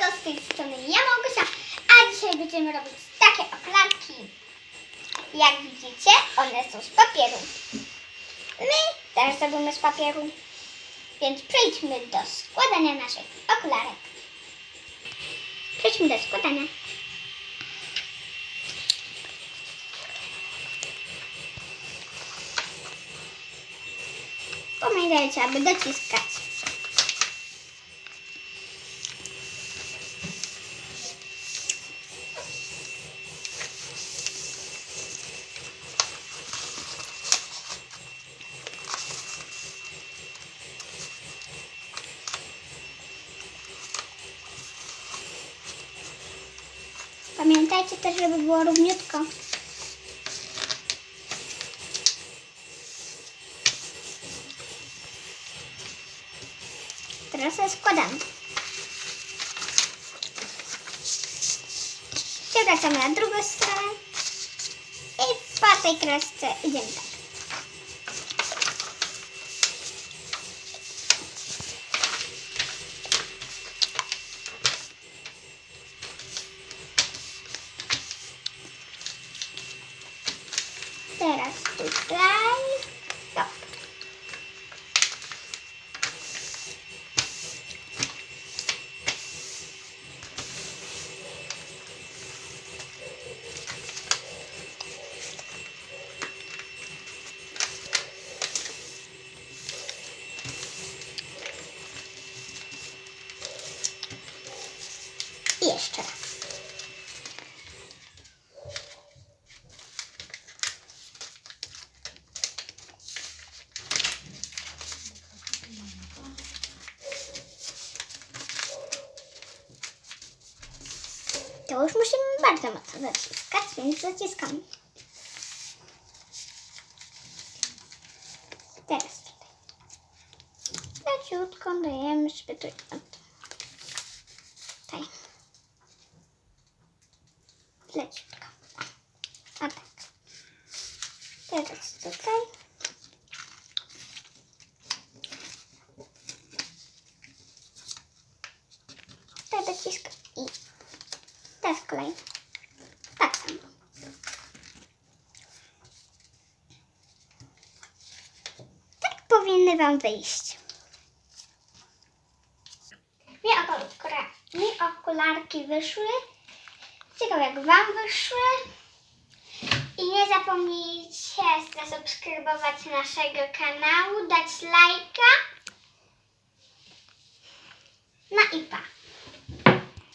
siemanko, z tej strony ja Małgosia, a dzisiaj będziemy robić takie okularki. Jak widzicie, one są z papieru. My też zrobimy z papieru, więc przejdźmy do składania naszych okularek. Przejdźmy do składania. Pamiętajcie, aby dociskać. Pamiętajcie też, żeby było równiutko. Teraz je składamy. Przewracamy na drugą stronę i po tej kresce idziemy tak. Teraz tutaj. To już musimy bardzo mocno zaciskać, więc zaciskamy. Teraz tutaj. Leciutko dajemy, żeby tu... Tutaj. Leciutko. A tak. Teraz tutaj. Tutaj dociskam i teraz kolejny. Tak samo. Tak powinny Wam wyjść. Mi, okula- mi okularki wyszły. Ciekawe jak Wam wyszły. I nie zapomnijcie zasubskrybować naszego kanału, dać lajka. No i pa.